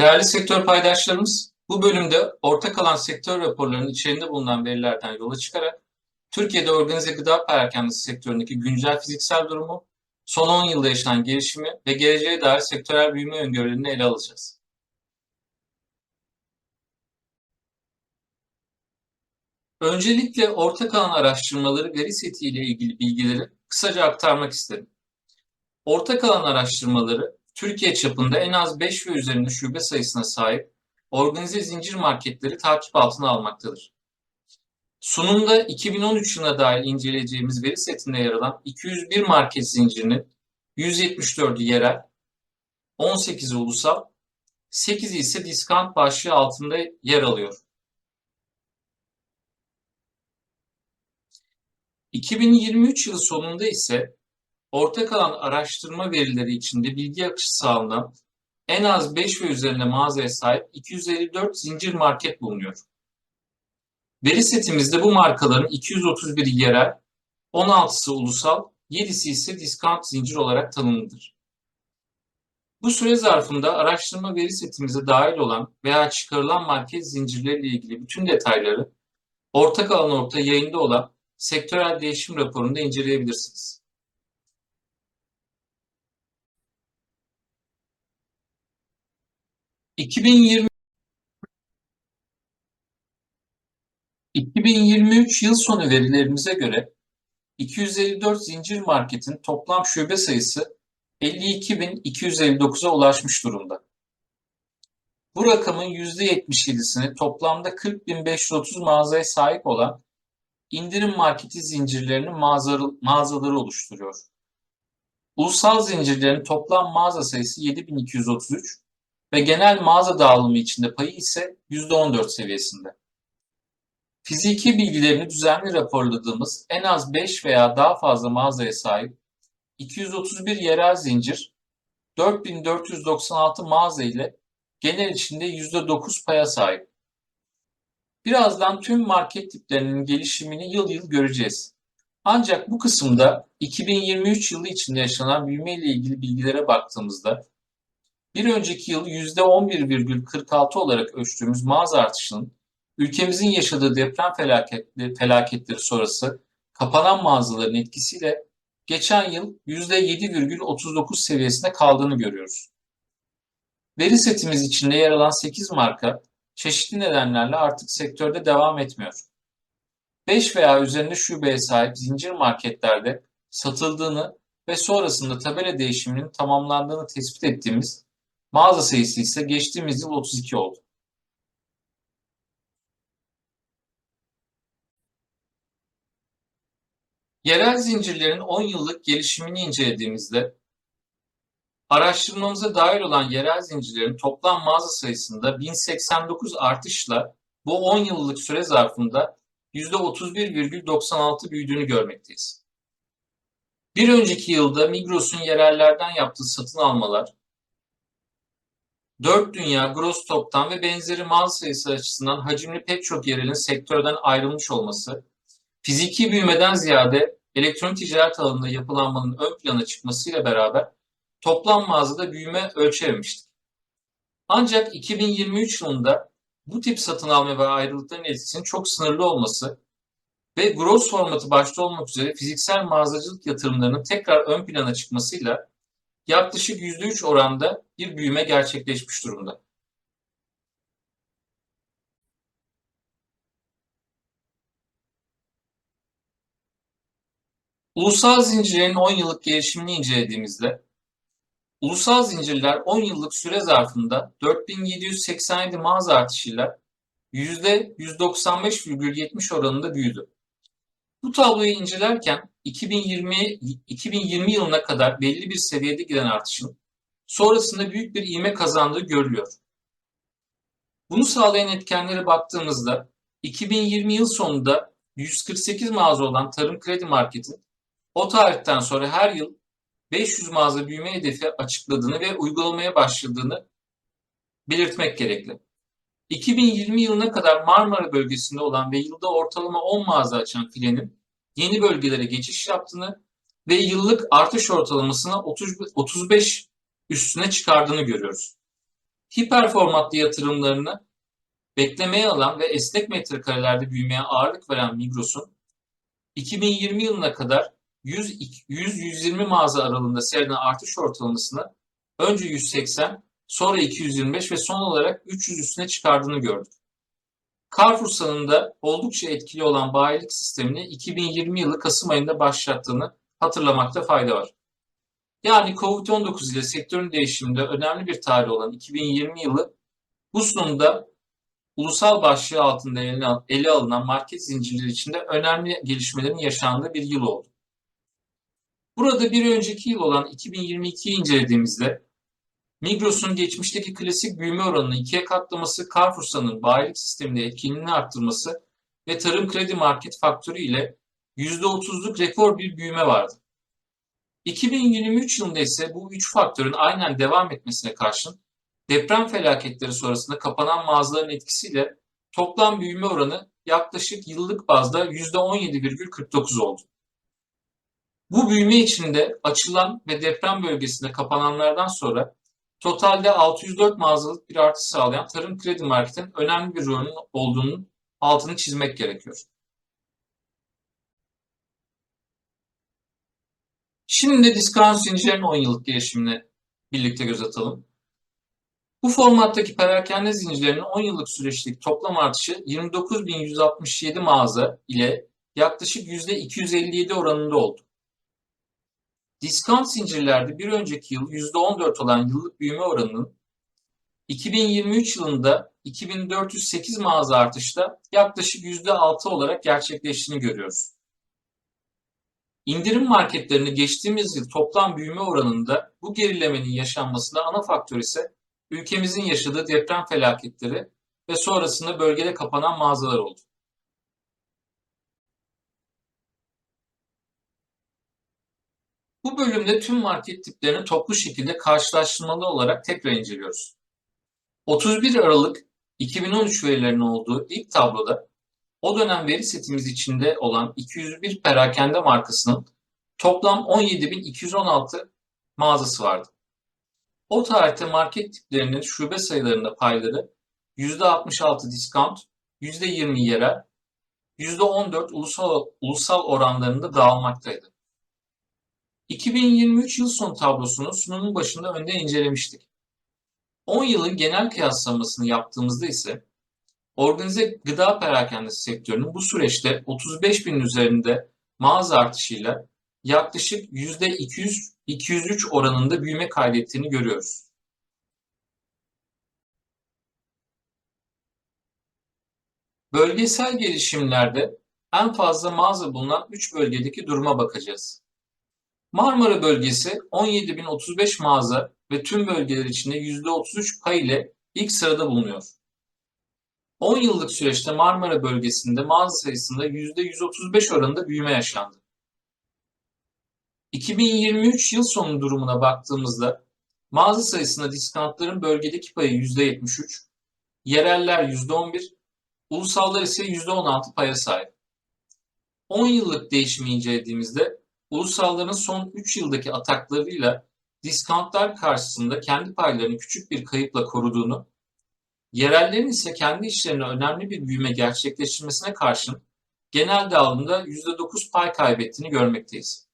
Değerli sektör paydaşlarımız, bu bölümde ortak kalan sektör raporlarının içerisinde bulunan verilerden yola çıkarak Türkiye'de organize gıda perakendesi sektöründeki güncel fiziksel durumu, son 10 yılda yaşanan gelişimi ve geleceğe dair sektörel büyüme öngörülerini ele alacağız. Öncelikle ortak alan araştırmaları veri seti ile ilgili bilgileri kısaca aktarmak isterim. Ortak alan araştırmaları Türkiye çapında en az 5 ve üzerinde şube sayısına sahip organize zincir marketleri takip altına almaktadır. Sunumda 2013 yılına dair inceleyeceğimiz veri setinde yer alan 201 market zincirinin 174'ü yerel, 18'i ulusal, 8'i ise diskant başlığı altında yer alıyor. 2023 yılı sonunda ise ortak alan araştırma verileri içinde bilgi akışı sağlanan en az 5 ve üzerinde mağazaya sahip 254 zincir market bulunuyor. Veri setimizde bu markaların 231'i yerel, 16'sı ulusal, 7'si ise diskant zincir olarak tanımlıdır. Bu süre zarfında araştırma veri setimize dahil olan veya çıkarılan market zincirleriyle ilgili bütün detayları ortak alan orta yayında olan sektörel değişim raporunda inceleyebilirsiniz. 2020 2023 yıl sonu verilerimize göre 254 zincir marketin toplam şube sayısı 52.259'a ulaşmış durumda. Bu rakamın %77'sini toplamda 40.530 mağazaya sahip olan indirim marketi zincirlerinin mağazaları oluşturuyor. Ulusal zincirlerin toplam mağaza sayısı 7233 ve genel mağaza dağılımı içinde payı ise %14 seviyesinde. Fiziki bilgilerini düzenli raporladığımız en az 5 veya daha fazla mağazaya sahip 231 yerel zincir, 4496 mağaza ile genel içinde %9 paya sahip. Birazdan tüm market tiplerinin gelişimini yıl yıl göreceğiz. Ancak bu kısımda 2023 yılı içinde yaşanan büyüme ile ilgili bilgilere baktığımızda bir önceki yıl %11,46 olarak ölçtüğümüz mağaza artışının ülkemizin yaşadığı deprem felaketleri, felaketleri sonrası kapanan mağazaların etkisiyle geçen yıl %7,39 seviyesinde kaldığını görüyoruz. Veri setimiz içinde yer alan 8 marka çeşitli nedenlerle artık sektörde devam etmiyor. 5 veya üzerinde şubeye sahip zincir marketlerde satıldığını ve sonrasında tabela değişiminin tamamlandığını tespit ettiğimiz Mağaza sayısı ise geçtiğimiz yıl 32 oldu. Yerel zincirlerin 10 yıllık gelişimini incelediğimizde araştırmamıza dahil olan yerel zincirlerin toplam mağaza sayısında 1089 artışla bu 10 yıllık süre zarfında %31,96 büyüdüğünü görmekteyiz. Bir önceki yılda Migros'un yerellerden yaptığı satın almalar 4 dünya, Grosstop'tan ve benzeri mal sayısı açısından hacimli pek çok yerelin sektörden ayrılmış olması, fiziki büyümeden ziyade elektronik ticaret alanında yapılanmanın ön plana çıkmasıyla beraber toplam mağazada büyüme ölçememiştik. Ancak 2023 yılında bu tip satın alma ve ayrılıkların etkisinin çok sınırlı olması ve gross formatı başta olmak üzere fiziksel mağazacılık yatırımlarının tekrar ön plana çıkmasıyla yaklaşık %3 oranda bir büyüme gerçekleşmiş durumda. Ulusal zincirlerin 10 yıllık gelişimini incelediğimizde, ulusal zincirler 10 yıllık süre zarfında 4787 mağaza artışıyla %195,70 oranında büyüdü. Bu tabloyu incelerken 2020 2020 yılına kadar belli bir seviyede giden artışın sonrasında büyük bir ivme kazandığı görülüyor. Bunu sağlayan etkenlere baktığımızda 2020 yıl sonunda 148 mağaza olan Tarım Kredi Market'in o tarihten sonra her yıl 500 mağaza büyüme hedefi açıkladığını ve uygulamaya başladığını belirtmek gerekli. 2020 yılına kadar Marmara bölgesinde olan ve yılda ortalama 10 mağaza açan filenin yeni bölgelere geçiş yaptığını ve yıllık artış ortalamasını 30, 35 üstüne çıkardığını görüyoruz. Hiperformatlı yatırımlarını beklemeye alan ve esnek metrekarelerde büyümeye ağırlık veren Migros'un 2020 yılına kadar 100-120 mağaza aralığında seyreden artış ortalamasını önce 180, sonra 225 ve son olarak 300 üstüne çıkardığını gördük. Carrefour'un da oldukça etkili olan bayilik sistemini 2020 yılı Kasım ayında başlattığını hatırlamakta fayda var. Yani Covid-19 ile sektörün değişiminde önemli bir tarih olan 2020 yılı bu sunumda ulusal başlığı altında ele alınan market zincirleri içinde önemli gelişmelerin yaşandığı bir yıl oldu. Burada bir önceki yıl olan 2022'yi incelediğimizde Migros'un geçmişteki klasik büyüme oranını ikiye katlaması, Carrefour'un bayilik sisteminde etkinliğini arttırması ve tarım kredi market faktörü ile %30'luk rekor bir büyüme vardı. 2023 yılında ise bu üç faktörün aynen devam etmesine karşın deprem felaketleri sonrasında kapanan mağazaların etkisiyle toplam büyüme oranı yaklaşık yıllık bazda %17,49 oldu. Bu büyüme içinde açılan ve deprem bölgesinde kapananlardan sonra totalde 604 mağazalık bir artış sağlayan tarım kredi marketin önemli bir rolünün olduğunun altını çizmek gerekiyor. Şimdi de diskont zincirlerinin 10 yıllık gelişimine birlikte göz atalım. Bu formattaki perakende zincirlerinin 10 yıllık süreçteki toplam artışı 29.167 mağaza ile yaklaşık %257 oranında oldu. Diskont zincirlerde bir önceki yıl %14 olan yıllık büyüme oranının 2023 yılında 2408 mağaza artışta yaklaşık %6 olarak gerçekleştiğini görüyoruz. İndirim marketlerini geçtiğimiz yıl toplam büyüme oranında bu gerilemenin yaşanmasında ana faktör ise ülkemizin yaşadığı deprem felaketleri ve sonrasında bölgede kapanan mağazalar oldu. Bu bölümde tüm market tiplerini toplu şekilde karşılaştırmalı olarak tekrar inceliyoruz. 31 Aralık 2013 verilerinin olduğu ilk tabloda o dönem veri setimiz içinde olan 201 perakende markasının toplam 17.216 mağazası vardı. O tarihte market tiplerinin şube sayılarında payları %66 diskont, %20 yerel, %14 ulusal, ulusal oranlarında dağılmaktaydı. 2023 yıl sonu tablosunu sunumun başında önde incelemiştik. 10 yılın genel kıyaslamasını yaptığımızda ise organize gıda perakendesi sektörünün bu süreçte 35 bin üzerinde mağaza artışıyla yaklaşık %200 203 oranında büyüme kaydettiğini görüyoruz. Bölgesel gelişimlerde en fazla mağaza bulunan 3 bölgedeki duruma bakacağız. Marmara bölgesi 17.035 mağaza ve tüm bölgeler içinde %33 pay ile ilk sırada bulunuyor. 10 yıllık süreçte Marmara bölgesinde mağaza sayısında %135 oranında büyüme yaşandı. 2023 yıl sonu durumuna baktığımızda mağaza sayısında diskantların bölgedeki payı %73, yereller %11, ulusallar ise %16 paya sahip. 10 yıllık değişimi incelediğimizde ulusalların son 3 yıldaki ataklarıyla diskantlar karşısında kendi paylarını küçük bir kayıpla koruduğunu, yerellerin ise kendi işlerine önemli bir büyüme gerçekleştirmesine karşın genel dağılımda %9 pay kaybettiğini görmekteyiz.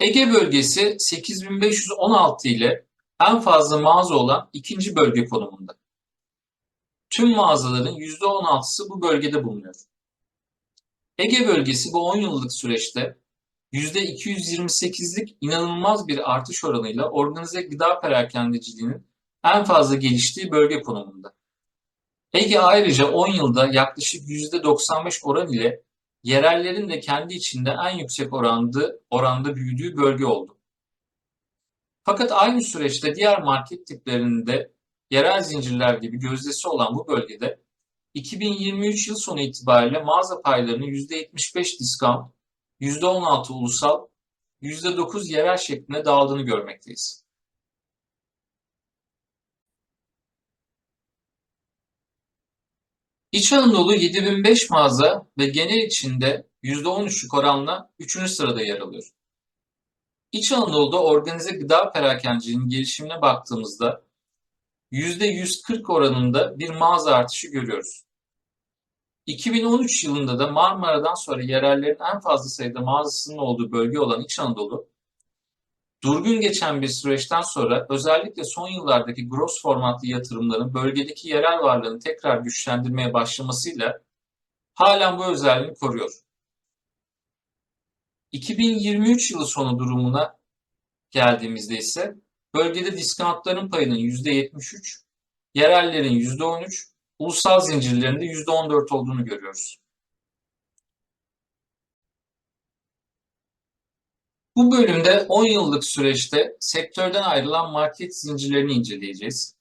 Ege bölgesi 8516 ile en fazla mağaza olan ikinci bölge konumunda. Tüm mağazaların %16'sı bu bölgede bulunuyor. Ege bölgesi bu 10 yıllık süreçte %228'lik inanılmaz bir artış oranıyla organize gıda perakendeciliğinin en fazla geliştiği bölge konumunda. Ege ayrıca 10 yılda yaklaşık %95 oran ile yerellerin de kendi içinde en yüksek oranda, oranda büyüdüğü bölge oldu. Fakat aynı süreçte diğer market tiplerinde yerel zincirler gibi gözdesi olan bu bölgede 2023 yıl sonu itibariyle mağaza paylarının %75 diskant, %16 ulusal, %9 yerel şeklinde dağıldığını görmekteyiz. İç Anadolu 7005 mağaza ve genel içinde %13'lük oranla 3. sırada yer alıyor. İç Anadolu'da organize gıda perakendeciliğinin gelişimine baktığımızda %140 oranında bir mağaza artışı görüyoruz. 2013 yılında da Marmara'dan sonra yerellerin en fazla sayıda mağazasının olduğu bölge olan İç Anadolu, durgun geçen bir süreçten sonra özellikle son yıllardaki gross formatlı yatırımların bölgedeki yerel varlığını tekrar güçlendirmeye başlamasıyla halen bu özelliğini koruyor. 2023 yılı sonu durumuna geldiğimizde ise bölgede diskantların payının %73, yerellerin %13, ulusal zincirlerinde %14 olduğunu görüyoruz. Bu bölümde 10 yıllık süreçte sektörden ayrılan market zincirlerini inceleyeceğiz.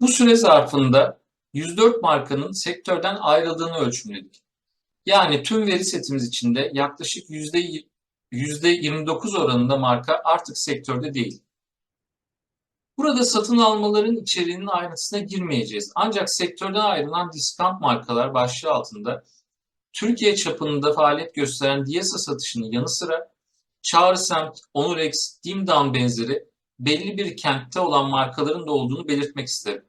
Bu süre zarfında 104 markanın sektörden ayrıldığını ölçümledik. Yani tüm veri setimiz içinde yaklaşık %29 oranında marka artık sektörde değil. Burada satın almaların içeriğinin ayrıntısına girmeyeceğiz. Ancak sektörden ayrılan diskant markalar başlığı altında Türkiye çapında faaliyet gösteren Diyasa satışının yanı sıra Çağrı Semt, Onurex, Dimdan benzeri belli bir kentte olan markaların da olduğunu belirtmek isterim.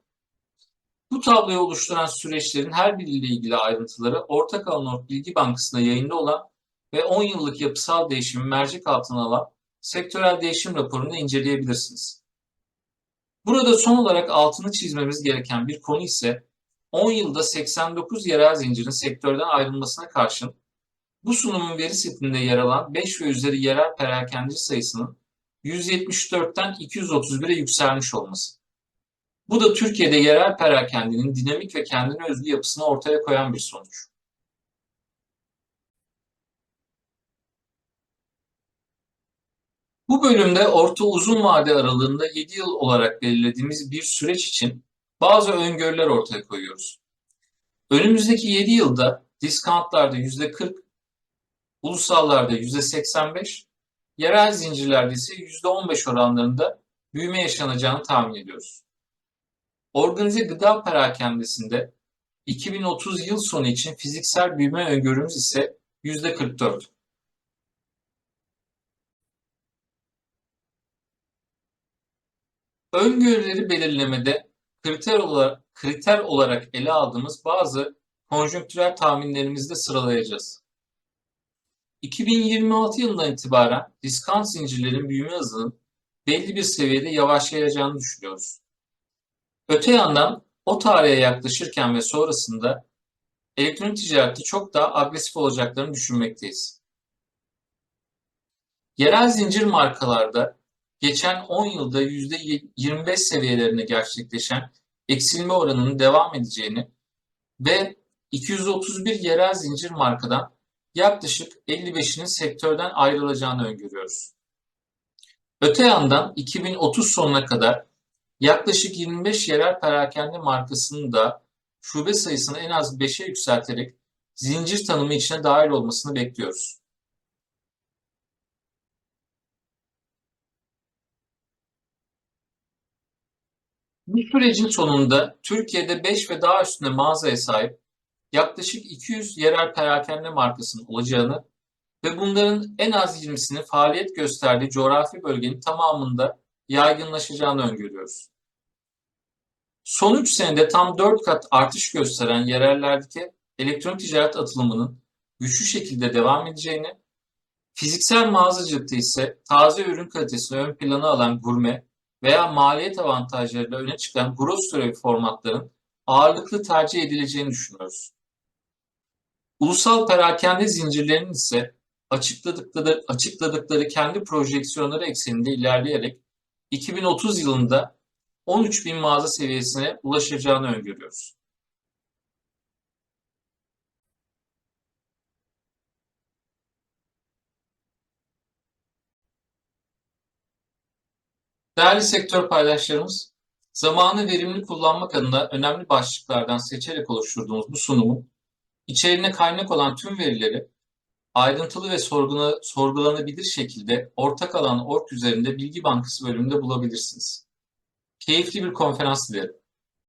Bu tabloyu oluşturan süreçlerin her biriyle ilgili ayrıntıları Ortak Alanort Bilgi Bankası'nda yayında olan ve 10 yıllık yapısal değişimi mercek altına alan sektörel değişim raporunu inceleyebilirsiniz. Burada son olarak altını çizmemiz gereken bir konu ise 10 yılda 89 yerel zincirin sektörden ayrılmasına karşın bu sunumun veri setinde yer alan 5 ve üzeri yerel perakendeci sayısının 174'ten 231'e yükselmiş olması. Bu da Türkiye'de yerel perakendinin dinamik ve kendine özgü yapısını ortaya koyan bir sonuç. Bu bölümde orta uzun vade aralığında 7 yıl olarak belirlediğimiz bir süreç için bazı öngörüler ortaya koyuyoruz. Önümüzdeki 7 yılda diskantlarda %40, ulusallarda %85, yerel zincirlerde ise %15 oranlarında büyüme yaşanacağını tahmin ediyoruz. Organize gıda perakendesinde 2030 yıl sonu için fiziksel büyüme öngörümüz ise %44. Öngörüleri belirlemede kriter olarak, kriter olarak ele aldığımız bazı konjonktürel tahminlerimizi de sıralayacağız. 2026 yılından itibaren diskant zincirlerin büyüme hızının belli bir seviyede yavaşlayacağını düşünüyoruz. Öte yandan o tarihe yaklaşırken ve sonrasında elektronik ticarette çok daha agresif olacaklarını düşünmekteyiz. Yerel zincir markalarda geçen 10 yılda %25 seviyelerinde gerçekleşen eksilme oranının devam edeceğini ve 231 yerel zincir markadan yaklaşık 55'inin sektörden ayrılacağını öngörüyoruz. Öte yandan 2030 sonuna kadar yaklaşık 25 yerel perakende markasının da şube sayısını en az 5'e yükselterek zincir tanımı içine dahil olmasını bekliyoruz. Bu sürecin sonunda Türkiye'de 5 ve daha üstünde mağazaya sahip yaklaşık 200 yerel perakende markasının olacağını ve bunların en az 20'sinin faaliyet gösterdiği coğrafi bölgenin tamamında yaygınlaşacağını öngörüyoruz. Son 3 senede tam 4 kat artış gösteren yerellerdeki elektronik ticaret atılımının güçlü şekilde devam edeceğini, fiziksel mağazacılıkta ise taze ürün kalitesini ön plana alan gurme veya maliyet avantajlarıyla öne çıkan gross türevi formatların ağırlıklı tercih edileceğini düşünüyoruz. Ulusal perakende zincirlerinin ise açıkladıkları, açıkladıkları kendi projeksiyonları ekseninde ilerleyerek 2030 yılında 13 bin mağaza seviyesine ulaşacağını öngörüyoruz. Değerli sektör paydaşlarımız, zamanı verimli kullanmak adına önemli başlıklardan seçerek oluşturduğumuz bu sunumun içeriğine kaynak olan tüm verileri ayrıntılı ve sorgulanabilir şekilde ortak alan org üzerinde Bilgi Bankası bölümünde bulabilirsiniz. Keyifli bir konferans dilerim.